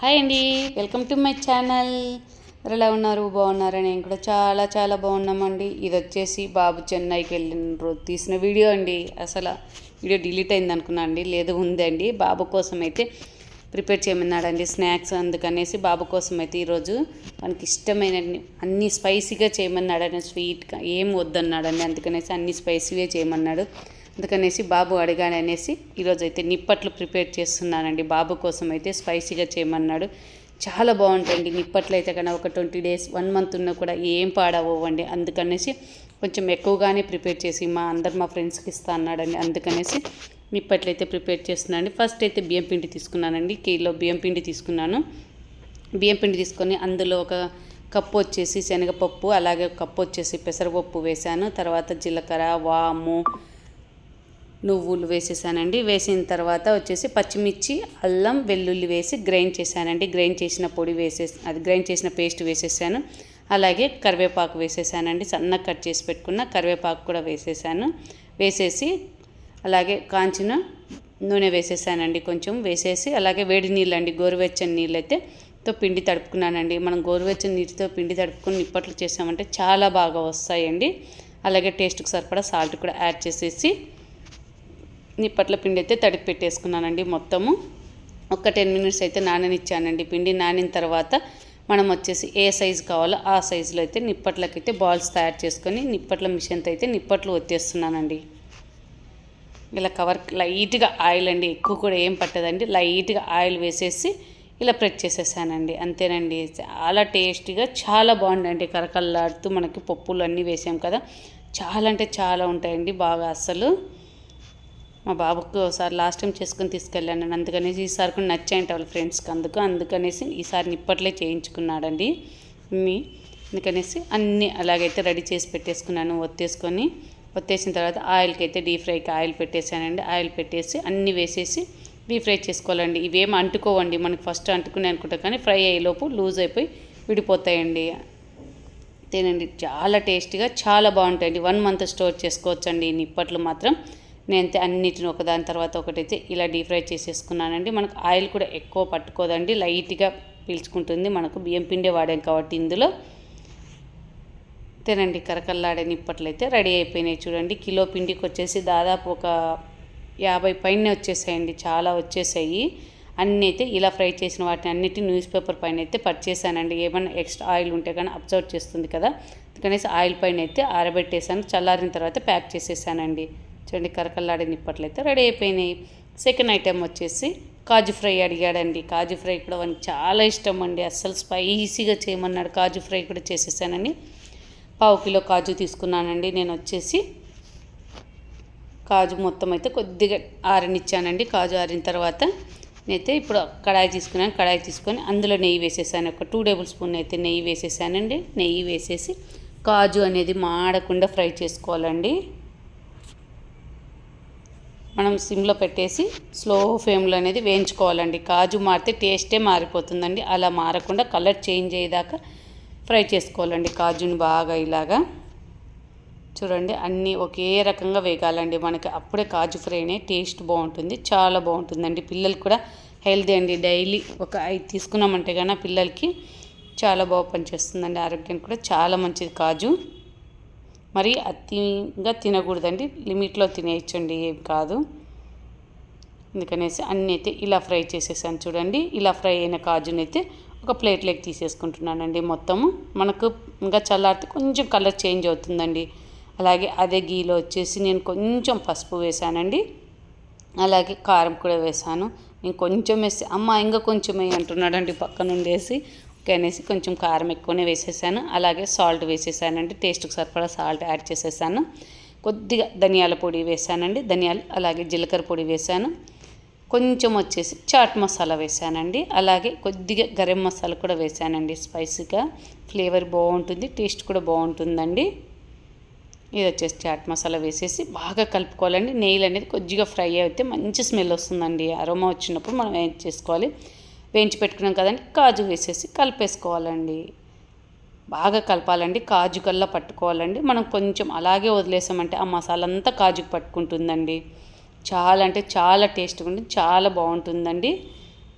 Hi అండి. Welcome to my channel. మీరు ఎలా ఉన్నారు? బాగున్నారా? నేను కూడా చాలా చాలా బాగున్నామండి. ఇది వచ్చేసి బాబు చెన్నైకి వెళ్ళిన రోజు తీసిన వీడియో అండి. అసలు వీడియో డిలీట్ అయింది అనుకున్నా అండి. లేదు ఉందండి. బాబు కోసం అయితే ప్రిపేర్ చేయమన్నాడండి స్నాక్స్ అందుకనేసి బాబు కోసం అయితే ఈరోజు మనకి ఇష్టమైన అన్ని స్పైసీగా చేయమన్నాడండి. స్వీట్గా ఏం వద్దన్నాడండి. అందుకనేసి అన్ని స్పైసీగా చేయమన్నాడు. అందుకనేసి బాబు అడిగాడు అనేసి ఈరోజు అయితే నిప్పట్లు ప్రిపేర్ చేస్తున్నానండి. బాబు కోసం అయితే స్పైసీగా చేయమన్నాడు. చాలా బాగుంటాయండి నిప్పట్లు అయితే కన్నా ఒక ట్వంటీ డేస్ వన్ మంత్ ఉన్నా కూడా ఏం పాడవ్వండి అందుకనేసి కొంచెం ఎక్కువగానే ప్రిపేర్ చేసి మా అందరు మా ఫ్రెండ్స్కి ఇస్తా అన్నాడండి. అందుకనేసి నిప్పట్లు అయితే ప్రిపేర్ చేస్తున్నానండి. ఫస్ట్ అయితే బియ్యం పిండి తీసుకున్నానండి. కిలో బియ్యం పిండి తీసుకున్నాను. బియ్యం పిండి తీసుకొని అందులో ఒక కప్పు వచ్చేసి శనగపప్పు అలాగే కప్పు వచ్చేసి పెసరపప్పు వేశాను. తర్వాత జీలకర్ర వాము నువ్వులు వేసేసానండి. వేసిన తర్వాత వచ్చేసి పచ్చిమిర్చి అల్లం వెల్లుల్లి వేసి గ్రైండ్ చేశానండి. గ్రైండ్ చేసిన పొడి వేసే అది గ్రైండ్ చేసిన పేస్ట్ వేసేసాను. అలాగే కరివేపాకు వేసేసానండి. సన్నగా కట్ చేసి పెట్టుకున్న కరివేపాకు కూడా వేసేసాను. వేసేసి అలాగే కాంచిన నూనె వేసేసానండి కొంచెం. వేసేసి అలాగే వేడి నీళ్ళు అండి గోరువెచ్చని నీళ్ళు అయితే తో పిండి తడుపుకున్నానండి. మనం గోరువెచ్చని నీటితో పిండి తడుపుకొని నిప్పట్లు చేసామంటే చాలా బాగా వస్తాయండి. అలాగే టేస్ట్కి సరిపడా సాల్ట్ కూడా యాడ్ చేసేసి నిప్పట్ల పిండి అయితే తడిపి పెట్టేసుకున్నానండి మొత్తము. ఒక టెన్ మినిట్స్ అయితే నాననిచ్చానండి. పిండి నానిన తర్వాత మనం వచ్చేసి ఏ సైజు కావాలో ఆ సైజులో అయితే నిప్పట్లకైతే బాల్స్ తయారు చేసుకొని నిప్పట్ల మిషన్తో అయితే నిప్పట్లు వచ్చేస్తున్నానండి ఇలా కవర్ లైట్గా ఆయిల్ అండి ఎక్కువ కూడా ఏం పట్టదండి. లైట్గా ఆయిల్ వేసేసి ఇలా ప్రెస్ చేసేసానండి. అంతేనండి. చాలా టేస్టీగా చాలా బాగుందండి. కరకల్లాడుతూ మనకి పప్పులు అన్నీ వేసాం కదా. చాలా అంటే చాలా ఉంటాయండి బాగా అస్సలు. మా బాబుకు ఒకసారి లాస్ట్ టైం చేసుకుని తీసుకెళ్ళాను అందుకనేసి ఈసారి కూడా నచ్చాయంట వాళ్ళ ఫ్రెండ్స్కి అందుకు అందుకనేసి ఈసారి నిప్పట్లే చేయించుకున్నాడండి మీ. అందుకనేసి అన్నీ అలాగైతే రెడీ చేసి పెట్టేసుకున్నాను. ఒత్తేసుకొని ఒత్తేసిన తర్వాత ఆయిల్కి అయితే డీప్ ఫ్రైకి ఆయిల్ పెట్టేసానండి ఆయిల్ పెట్టేసి అన్నీ వేసేసి డీప్ ఫ్రై చేసుకోవాలండి. ఇవేం అంటుకోవండి. మనకి ఫస్ట్ అంటుకునే అనుకుంటా కానీ ఫ్రై అయ్యేలోపు లూజ్ అయిపోయి విడిపోతాయండి. తినండి. చాలా టేస్టీగా చాలా బాగుంటాయండి. వన్ మంత్ స్టోర్ చేసుకోవచ్చండి. ఈ నిప్పట్లు మాత్రం నేనైతే అన్నిటిని ఒకదాని తర్వాత ఒకటైతే ఇలా డీప్ ఫ్రై చేసేసుకున్నానండి. మనకు ఆయిల్ కూడా ఎక్కువ పట్టుకోదండి. లైట్గా పీల్చుకుంటుంది. మనకు బియ్యం పిండి వాడాం కాబట్టి ఇందులో. తినండి కరకల్లాడే నిప్పట్లయితే రెడీ అయిపోయినాయి చూడండి. కిలో పిండికి వచ్చేసి దాదాపు ఒక యాభై పైన వచ్చేసాయండి. చాలా వచ్చేసాయి. అన్నీ అయితే ఇలా ఫ్రై చేసిన వాటిని అన్నిటి న్యూస్ పేపర్ పైన అయితే పర్చేసానండి ఏమైనా ఎక్స్ట్రా ఆయిల్ ఉంటే కానీ అబ్జర్వ్ చేస్తుంది కదా. కనీసం ఆయిల్ పైన అయితే ఆరబెట్టేసాను చల్లారిన తర్వాత ప్యాక్ చేసేసానండి. చూడండి కరకల్లాడే నిప్పట్లు అయితే రెడీ అయిపోయినాయి. సెకండ్ ఐటెం వచ్చేసి కాజు ఫ్రై అడిగాడండి. కాజు ఫ్రై కూడా వానికి చాలా ఇష్టం అండి. అస్సలు స్పైసీగా చేయమన్నాడు. కాజు ఫ్రై కూడా చేసేసానండి పావు కిలో కాజు తీసుకున్నానండి. నేను వచ్చేసి కాజు మొత్తం అయితే కొద్దిగా ఆరనిచ్చానండి. కాజు ఆరిన తర్వాత నేనైతే ఇప్పుడు కడాయి తీసుకున్నాను. కడాయి తీసుకొని అందులో నెయ్యి వేసేసాను. ఒక టూ టేబుల్ స్పూన్ అయితే నెయ్యి వేసేసానండి. నెయ్యి వేసేసి కాజు అనేది మాడకుండా ఫ్రై చేసుకోవాలండి. మనం సిమ్లో పెట్టేసి స్లో ఫ్లేమ్లో అనేది వేయించుకోవాలండి. కాజు మారితే టేస్టే మారిపోతుందండి. అలా మారకుండా కలర్ చేంజ్ అయ్యేదాకా ఫ్రై చేసుకోవాలండి కాజుని బాగా ఇలాగా. చూడండి అన్నీ ఒకే రకంగా వేగాలండి. మనకి అప్పుడే కాజు ఫ్రైనే టేస్ట్ బాగుంటుంది చాలా బాగుంటుందండి. పిల్లలు కూడా హెల్తీ అండి. డైలీ ఒక ఐదు తీసుకున్నామంటే కానీ పిల్లలకి చాలా బాగా పనిచేస్తుందండి. ఆరోగ్యానికి కూడా చాలా మంచిది కాజు. మరి అతిగా తినకూడదండి. లిమిట్లో తినేయచ్చండి ఏం కాదు. అందుకనేసి అన్నీ అయితే ఇలా ఫ్రై చేసేసాను చూడండి. ఇలా ఫ్రై అయిన కాజుని అయితే ఒక ప్లేట్లోకి తీసేసుకుంటున్నానండి మొత్తము. మనకు ఇంకా చల్లారితే కొంచెం కలర్ చేంజ్ అవుతుందండి. అలాగే అదే గీలో వచ్చేసి నేను కొంచెం పసుపు వేసానండి. అలాగే కారం కూడా వేసాను. నేను కొంచెం వేసి అమ్మ ఇంకా కొంచెం అంటున్నాడండి పక్కన ఉండేసి అనేసి కొంచెం కారం ఎక్కువనే వేసేసాను. అలాగే సాల్ట్ వేసేసానండి. టేస్ట్కి సరిపడా సాల్ట్ యాడ్ చేసేసాను. కొద్దిగా ధనియాల పొడి వేసానండి. ధనియాలు అలాగే జీలకర్ర పొడి వేసాను. కొంచెం వచ్చేసి చాట్ మసాలా వేసానండి. అలాగే కొద్దిగా గరం మసాలా కూడా వేసానండి స్పైసీగా. ఫ్లేవర్ బాగుంటుంది టేస్ట్ కూడా బాగుంటుందండి. ఇది వచ్చేసి చాట్ మసాలా వేసేసి బాగా కలుపుకోవాలండి. నెయ్యిలు అనేది కొద్దిగా ఫ్రై అయితే మంచి స్మెల్ వస్తుందండి. అరోమా వచ్చినప్పుడు మనం ఏం చేసుకోవాలి? వేయించి పెట్టుకున్నాం కదండి కాజు వేసేసి కలిపేసుకోవాలండి. బాగా కలపాలండి కాజు కల్లా పట్టుకోవాలండి. మనం కొంచెం అలాగే వదిలేసామంటే ఆ మసాలా అంతా కాజుకు పట్టుకుంటుందండి. చాలా అంటే చాలా టేస్ట్గా ఉంటుంది చాలా బాగుంటుందండి.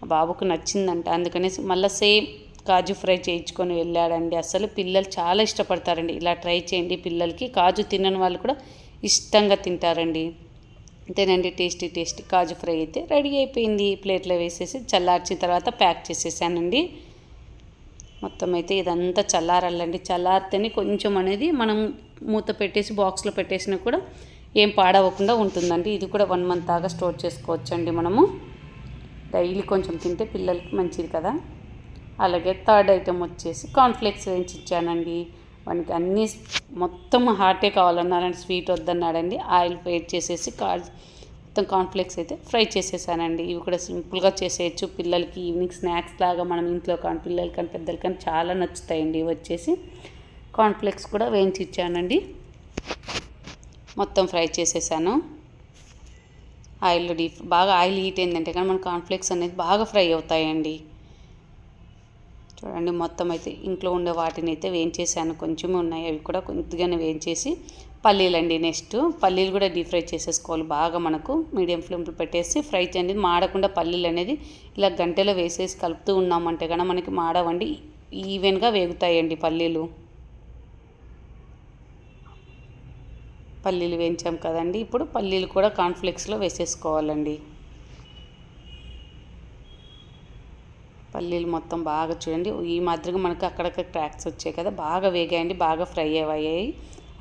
బాబుకు నచ్చిందంట అందుకనేసి మళ్ళీ సేమ్ కాజు ఫ్రై చేయించుకొని వెళ్ళాడండి. అసలు పిల్లలు చాలా ఇష్టపడతారండి. ఇలా ట్రై చేయండి పిల్లలకి. కాజు తినని వాళ్ళు కూడా ఇష్టంగా తింటారండి. అంతేనండి టేస్టీ టేస్టీ కాజు ఫ్రై అయితే రెడీ అయిపోయింది. ప్లేట్లో వేసేసి చల్లార్చిన తర్వాత ప్యాక్ చేసేసానండి. మొత్తం అయితే ఇదంతా చల్లారాలండి చల్లారితేనే కొంచెం అనేది మనం మూత పెట్టేసి బాక్స్లో పెట్టేసినా కూడా ఏం పాడవకుండా ఉంటుందండి. ఇది కూడా వన్ మంత్ దాకా స్టోర్ చేసుకోవచ్చండి మనము. డైలీ కొంచెం తింటే పిల్లలకి మంచిది కదా. అలాగే థర్డ్ ఐటెం వచ్చేసి కాన్ఫ్లెక్స్ వేయించి ఇచ్చానండి. వానికి అన్నీ మొత్తం హాటే కావాలన్నారండి. స్వీట్ వద్దన్నాడండి. ఆయిల్ వేట్ చేసేసి కా మొత్తం కాన్ఫ్లెక్స్ అయితే ఫ్రై చేసేసానండి. ఇవి కూడా సింపుల్గా చేసేయచ్చు. పిల్లలకి ఈవినింగ్ స్నాక్స్ లాగా మనం ఇంట్లో కానీ పిల్లలకి కానీ పెద్దలకి కానీ చాలా నచ్చుతాయండి. ఇవి వచ్చేసి కాన్ఫ్లెక్స్ కూడా వేయించి ఇచ్చానండి మొత్తం ఫ్రై చేసేసాను. ఆయిల్ డీప్ బాగా ఆయిల్ హీట్ అయిందంటే కానీ మన కాన్ఫ్లెక్స్ అనేది బాగా ఫ్రై అవుతాయండి. చూడండి మొత్తం అయితే ఇంట్లో ఉండే వాటిని అయితే వేయించేసాను. కొంచెమే ఉన్నాయి అవి కూడా కొద్దిగానే వేయించేసి పల్లీలు అండి నెక్స్ట్. పల్లీలు కూడా డీప్ ఫ్రై చేసేసుకోవాలి బాగా మనకు. మీడియం ఫ్లేమ్లో పెట్టేసి ఫ్రై చేయండి. మాడకుండా పల్లీలు అనేది ఇలా గంటలో వేసేసి కలుపుతూ ఉన్నామంటే కనుక మనకి మాడవండి. ఈవెన్గా వేగుతాయండి పల్లీలు. పల్లీలు వేయించాం కదండి. ఇప్పుడు పల్లీలు కూడా కాన్ఫ్లెక్స్లో వేసేసుకోవాలండి. పల్లీలు మొత్తం బాగా చూడండి. ఈ మాదిరిగా మనకు అక్కడక్కడ ట్రాక్స్ వచ్చాయి కదా బాగా వేగాయండి బాగా ఫ్రై అయ్యాయి.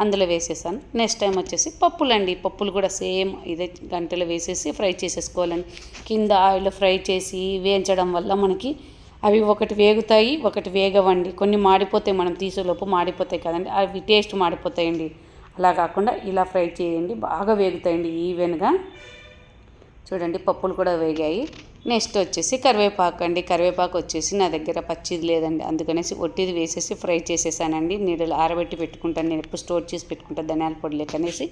అందులో వేసేసాను. నెక్స్ట్ టైం వచ్చేసి పప్పులండి. పప్పులు కూడా సేమ్ ఇదే గంటలో వేసేసి ఫ్రై చేసేసుకోవాలండి. కింద ఆయిల్ ఫ్రై చేసి వేయించడం వల్ల మనకి అవి ఒకటి వేగుతాయి ఒకటి వేగవండి. కొన్ని మాడిపోతాయి మనం తీసేలోపు మాడిపోతాయి కదండి. అవి టేస్ట్ మాడిపోతాయండి. అలా కాకుండా ఇలా ఫ్రై చేయండి. బాగా వేగుతాయండి ఈవెన్గా చూడండి పప్పులు కూడా వేగాయి. నెక్స్ట్ వచ్చేసి కరివేపాకు అండి. కరివేపాకు వచ్చేసి నా దగ్గర పచ్చిది లేదండి. అందుకనేసి ఒట్టిది వేసేసి ఫ్రై చేసేసానండి. నీడలు ఆరబెట్టి పెట్టుకుంటాను. నేను ఎప్పుడు స్టోర్ చేసి పెట్టుకుంటాను ధనియాల పొడి లేకనేసి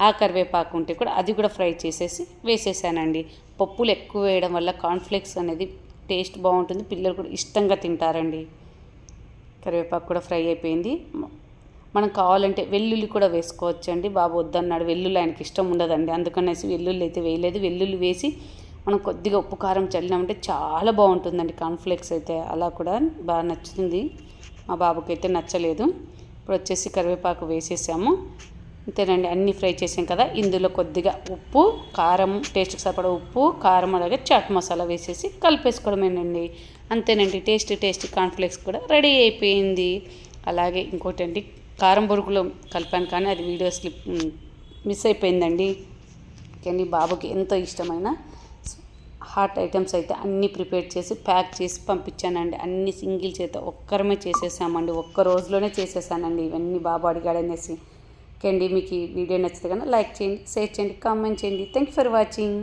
ఆ కరివేపాకు ఉంటే కూడా అది కూడా ఫ్రై చేసేసి వేసేసానండి. పప్పులు ఎక్కువ వేయడం వల్ల కాన్ఫ్లెక్స్ అనేది టేస్ట్ బాగుంటుంది. పిల్లలు కూడా ఇష్టంగా తింటారండి. కరివేపాకు కూడా ఫ్రై అయిపోయింది. మనం కావాలంటే వెల్లుల్లి కూడా వేసుకోవచ్చండి. బాబు వద్దన్నాడు. వెల్లుల్లి ఆయనకి ఇష్టం ఉండదండి. అందుకనేసి వెల్లుల్లి అయితే వేయలేదు. వెల్లుల్లి వేసి మనం కొద్దిగా ఉప్పు కారం చల్లినామంటే చాలా బాగుంటుందండి. కాన్ఫ్లెక్స్ అయితే అలా కూడా బాగా నచ్చుతుంది. మా బాబుకి అయితే నచ్చలేదు. ఇప్పుడు వచ్చేసి కరివేపాకు వేసేసాము. అంతేనండి అన్నీ ఫ్రై చేసాం కదా. ఇందులో కొద్దిగా ఉప్పు కారం టేస్ట్కి సరిపడా ఉప్పు కారం అలాగే చాట్ మసాలా వేసేసి కలిపేసుకోవడమేనండి. అంతేనండి టేస్ట్ టేస్ట్ కాన్ఫ్లెక్స్ కూడా రెడీ అయిపోయింది. అలాగే ఇంకోటి అండి కారం బొరుగులో కలిపాను కానీ అది వీడియో స్లిప్ మిస్ అయిపోయిందండి. కానీ బాబుకి ఎంతో ఇష్టమైన హాట్ ఐటమ్స్ అయితే అన్నీ ప్రిపేర్ చేసి ప్యాక్ చేసి పంపించానండి. అన్ని సింగిల్ చేత ఒక్కరమే చేసేసామండి. ఒక్క రోజులోనే చేసేసానండి. ఇవన్నీ బాబు అడిగాడనేసి ఓకే అండి మీకు ఈ వీడియో నచ్చితే కన్నా లైక్ చేయండి షేర్ చేయండి కామెంట్ చేయండి. Thank you for watching